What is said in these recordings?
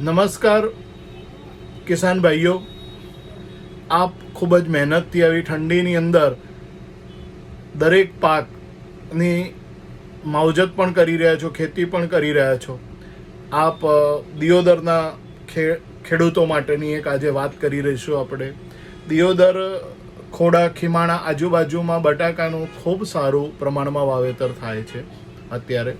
નમસ્કાર, કિસાન ભાઈઓ. આપ ખૂબ જ મહેનતથી આવી ઠંડીની અંદર દરેક પાકની માવજત પણ કરી રહ્યા છો, ખેતી પણ કરી રહ્યા છો. આપ દિયોદરના ખે, ખેડૂતો માટેની એક આજે વાત કરી રહીશું આપણે. દિયોદર, ખોડા, ખીમાણા આજુબાજુમાં બટાકાનું ખૂબ સારું પ્રમાણમાં વાવેતર થાય છે અત્યારે.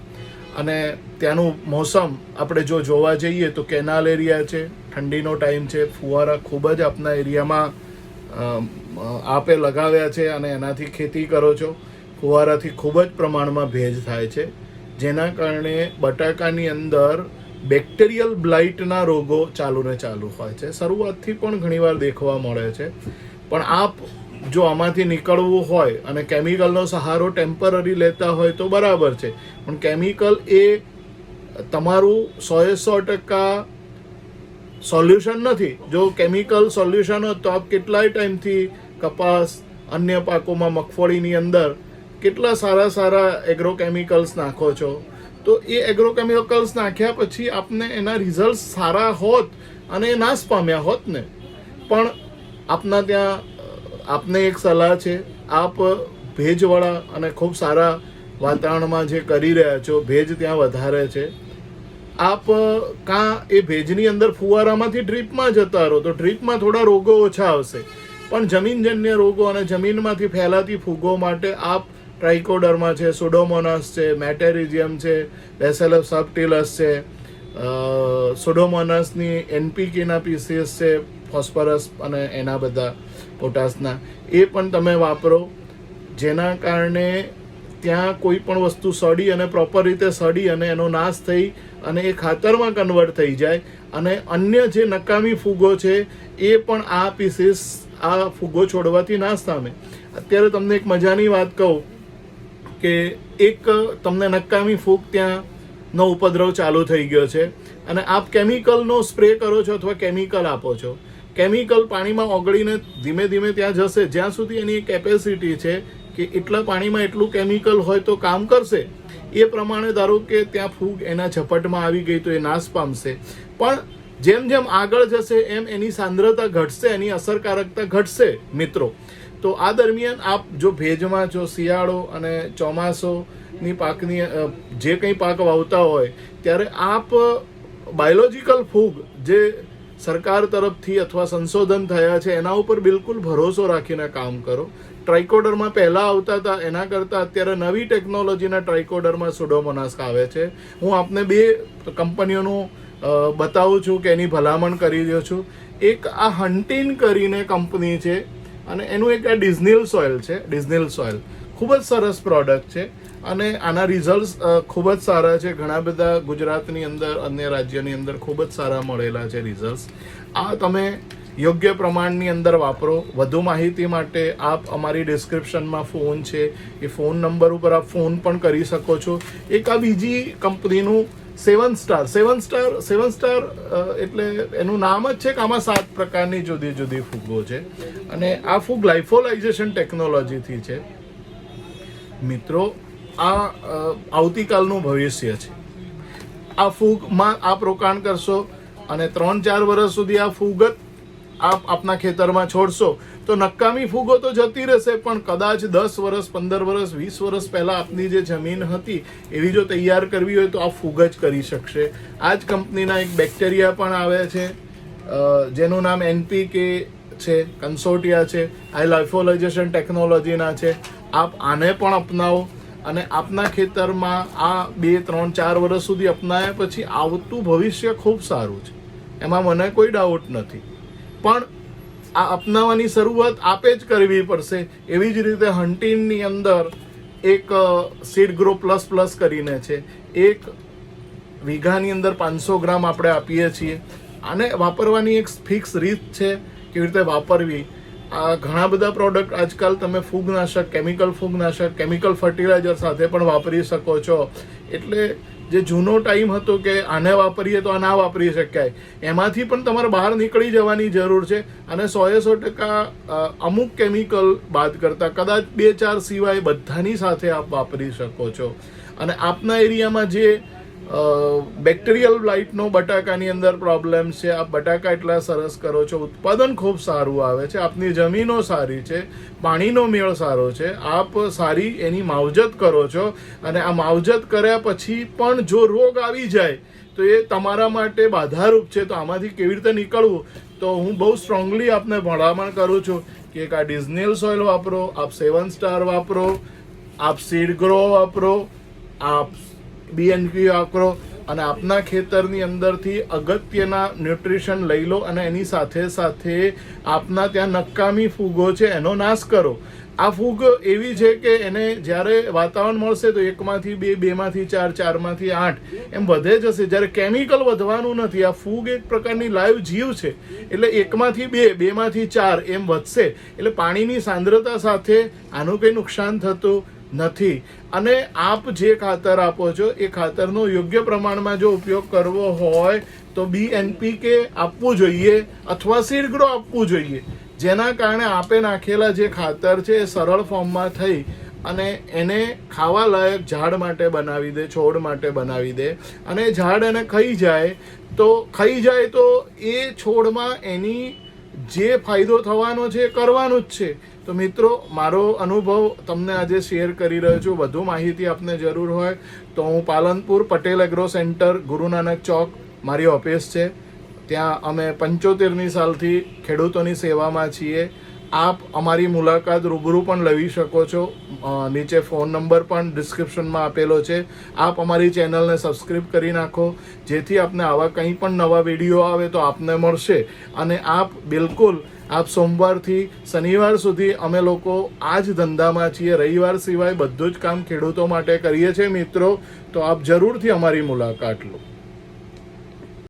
અને ત્યાંનું મોસમ આપણે જો જોવા જઈએ તો કેનાલ એરિયા છે, ઠંડીનો ટાઈમ છે, ફુવારા ખૂબ જ આપના એરિયામાં આપે લગાવ્યા છે અને એનાથી ખેતી કરો છો. ફુવારાથી ખૂબ જ પ્રમાણમાં ભેજ થાય છે. જેના કારણે બટાકાની અંદર બેક્ટેરિયલ બ્લાઇટના રોગો ચાલુ ને ચાલુ હોય છે. શરૂઆતથી પણ ઘણીવાર દેખવા મળે છે. પણ આપ જો આમાંથી નીકળવું હોય અને કેમિકલનો સહારો ટેમ્પરરી લેતા હોય તો બરાબર છે. પણ કેમિકલ એ તમારું સોએ સો ટકા સોલ્યુશન નથી. જો કેમિકલ સોલ્યુશન હોત તો આપ કેટલાય ટાઈમથી કપાસ, અન્ય પાકોમાં મગફળીની અંદર કેટલા સારા સારા એગ્રોકેમિકલ્સ નાખો છો? તો એ એગ્રોકેમિકલ્સ નાખ્યા પછી આપને એના રિઝલ્ટ સારા હોત અને એ નાશ પામ્યા હોત ને. પણ આપના ત્યાં આપને એક સલાહ છે, આપ ભેજવાળા અને ખૂબ સારા વાતાવરણમાં જે કરી રહ્યા છો, ભેજ ત્યાં વધારે છે. આપ, કાં એ ભેજની અંદર ફુવારામાંથી ડ્રીપમાં જતા રહો, તો ડ્રીપમાં થોડા રોગો ઓછા આવશે. પણ જમીનજન્ય રોગો અને જમીનમાંથી ફેલાતી ફૂગો માટે આપ ટ્રાઇકોડર્મા છે, સુડોમોનાસ છે મેટેરિઝિયમ છે બેસેલફ સબટિલસ છે સુડોમોનાસની એનપીકેના પીસીએસ છે ફોસ્ફરસ અને એના બધા પોટાસના એ પણ તમે વાપરો. જેના કારણે ત્યાં કોઈ પણ વસ્તુ સડી અને પ્રોપર રીતે સડી અને એનો નાશ થઈ અને એ ખાતરમાં કન્વર્ટ થઈ જાય. અને અન્ય જે નકામી ફૂગો છે, એ પણ આ પીસીસ આ ફૂગો છોડવાથી નાશ પામે. અત્યારે તમને એક મજાની વાત કહું કે એક તમને નકામી ફૂગ ત્યાંનો ઉપદ્રવ ચાલુ થઈ ગયો છે. અને આપ કેમિકલનો સ્પ્રે કરો છો અથવા કેમિકલ આપો છો. કેમિકલ પાણીમાં ઓગળીને ધીમે ધીમે ત્યાં જશે. જ્યાં સુધી એની કેપેસિટી છે કે એટલા પાણીમાં એટલું કેમિકલ હોય તો કામ કરશે. એ પ્રમાણે ધારો કે ત્યાં ફૂગ એના ઝપટમાં આવી ગઈ તો એ નાશ પામશે. પણ જેમ જેમ આગળ જશે, એમ એની સાંદ્રતા ઘટશે, એની અસરકારકતા ઘટશે, મિત્રો. તો આ દરમિયાન આપ જો ભેજમાં જો શિયાળો અને ચોમાસોની પાકની જે કંઈ પાક વાવતા હોય, ત્યારે આપ બાયોલોજીકલ ફૂગ જે સરકાર તરફથી અથવા સંશોધન થયા છે, એના ઉપર બિલકુલ ભરોસો રાખીને કામ કરો. ટ્રાઇકોડરમાં પહેલાં આવતા હતા, એના કરતાં અત્યારે નવી ટેકનોલોજીના ટ્રાઇકોડરમાં સુડોમોનાસ્ક આવે છે. હું આપને બે કંપનીઓનું બતાવું છું કે એની ભલામણ કરી રહ્યો છું. એક આ હન્ટિન કરીને કંપની છે અને એનું એક આ ડિઝનીલ સોઇલ છે, ડિઝનીલ સોઇલ. ખૂબ જ સરસ પ્રોડક્ટ છે. અને આના રિઝલ્ટ ખૂબ જ સારા છે. ઘણા બધા ગુજરાતની અંદર, અન્ય રાજ્યની અંદર ખૂબ જ સારા મળેલા છે રિઝલ્ટ આ તમે યોગ્ય પ્રમાણની અંદર વાપરો. વધુ માહિતી માટે આપ અમારી ડિસ્ક્રિપ્શનમાં ફોન છે. એ ફોન નંબર ઉપર આપ ફોન પણ કરી શકો છો. એક આ બીજી કંપનીનું seven star seven star seven star એટલે એનું નામ જ છે કે આમાં સાત પ્રકારની જુદી જુદી ફૂગો છે. અને આ ફૂગ લાઇફોલાઇઝેશન ટેકનોલોજીથી છે. મિત્રો, આ આવતીકાલનું ભવિષ્ય છે. આ ફૂગમાં આપ રોકાણ કરશો અને ત્રણ ચાર વર્ષ સુધી આ ફૂગ જ આપ આપના ખેતરમાં છોડશો. તો નકામી ફૂગો તો જતી રહેશે, પણ કદાચ દસ વર્ષ પંદર વર્ષ વીસ વર્ષ પહેલાં આપની જે જમીન હતી, એવી જો તૈયાર કરવી હોય તો આ ફૂગ જ કરી શકશે. આ જ કંપનીના એક બેક્ટેરિયા પણ આવે છે જેનું નામ એનપીકે છે કન્સોટિયા છે, આ લાઇફોલાઇઝેશન ટેકનોલોજીના છે. આપ આને પણ અપનાવો અને આપના ખેતરમાં આ બે, ત્રણ, ચાર વર્ષ સુધી અપનાવ્યા પછી આવતું ભવિષ્ય ખૂબ સારું છે. એમાં મને કોઈ ડાઉટ નથી. પણ આ અપનાવવાની શરૂઆત આપે જ કરવી પડશે. એવી જ રીતે હન્ટિનની અંદર એક સીડ ગ્રો પ્લસ પ્લસ કરીને છે. એક વીઘાની અંદર પાંચસો ગ્રામ આપણે આપીએ છીએ. આને વાપરવાની એક ફિક્સ રીત છે. કેવી રીતે વાપરવી? આ ઘણા બધા પ્રોડક્ટ આજકાલ તમે ફૂગનાશક કેમિકલ ફૂગનાશક કેમિકલ ફર્ટિલાઇઝર સાથે પણ વાપરી શકો છો. એટલે જે જૂનો ટાઈમ હતો કે આને વાપરીએ તો આ ના વાપરી શકાય. એમાંથી પણ તમારે બહાર નીકળી જવાની જરૂર છે અને સોએ સો ટકા અમુક કેમિકલ બાદ કરતાં કદાચ બે ચાર સિવાય બધાની સાથે આપ વાપરી શકો છો. અને આપના એરિયામાં જે બેક્ટેરિયલ લાઇટનો બટાકાની અંદર પ્રોબ્લેમ છે. આપ બટાકા એટલા સરસ કરો છો. ઉત્પાદન ખૂબ સારું આવે છે. આપની જમીનો સારી છે. પાણીનો મેળ સારો છે. આપ સારી એની માવજત કરો છો અને આ માવજત કર્યા પછી પણ જો રોગ આવી જાય, તો એ તમારા માટે બાધારૂપ છે. તો આમાંથી કેવી રીતે નીકળવું? તો હું બહુ સ્ટ્રોંગલી આપને ભલામણ કરું છું કે એક આ ડિઝનેલ સોઇલ વાપરો, આપ સેવન સ્ટાર વાપરો, આપ સીડ ગ્રો વાપરો, આપ બીએનપી વાપરો અને આપના ખેતરની અંદરથી અગત્યના ન્યુટ્રિશન લઈ લો અને એની સાથે સાથે આપના ત્યાં નકામી ફૂગો છે, એનો નાશ કરો. આ ફૂગ એવી છે કે એને જ્યારે વાતાવરણ મળશે તો એકમાંથી બે, બેમાંથી ચાર, ચારમાંથી આઠ, એમ વધે જશે જ્યારે કેમિકલ વધવાનું નથી, આ ફૂગ એક પ્રકારની લાઈવ જીવ છે. એટલે એકમાંથી બે, બેમાંથી ચાર એમ વધશે. એટલે પાણીની સાંદ્રતા સાથે આનું કંઈ નુકસાન થતું નથી. અને આપ જે ખાતર આપો છો, એ ખાતરનો યોગ્ય પ્રમાણમાં જો ઉપયોગ કરવો હોય, તો બી એનપીકે આપવું જોઈએ અથવા સીડગ્રો આપવું જોઈએ. જેના કારણે આપે નાખેલા જે ખાતર છે, એ સરળ ફોર્મમાં થઈ અને એને ખાવા લાયક ઝાડ માટે બનાવી દે, છોડ માટે બનાવી દે. અને ઝાડ એને ખાઈ જાય, તો ખાઈ જાય તો એ છોડમાં એની જે ફાયદો થવાનો છે એ કરવાનું જ છે. તો મિત્રો, મારો અનુભવ તમને આજે શેર કરી રહ્યો છું. વધુ માહિતી આપને જરૂર હોય તો હું પાલનપુર પટેલ એગ્રો સેન્ટર ગુરુ નાનક ચોક, મારી ઓફિસ છે. ત્યાં અમે પંચોતેરની સાલથી ખેડૂતોની સેવામાં છીએ. આપ અમારી મુલાકાત રૂબરૂ પણ લઈ શકો છો. નીચે ફોન નંબર પણ ડિસ્ક્રિપ્શનમાં આપેલો છે. આપ અમારી ચેનલને સબસ્ક્રાઈબ કરી નાખો. જેથી આપને આવા કંઈ પણ નવા વીડિયો આવે તો આપને મળશે. અને આપ બિલકુલ, આપ સોમવારથી શનિવાર સુધી અમે લોકો આ જ ધંધામાં છીએ. રવિવાર સિવાય બધું જ કામ ખેડૂતો માટે કરીએ છીએ મિત્રો. તો આપ જરૂરથી અમારી મુલાકાત લો.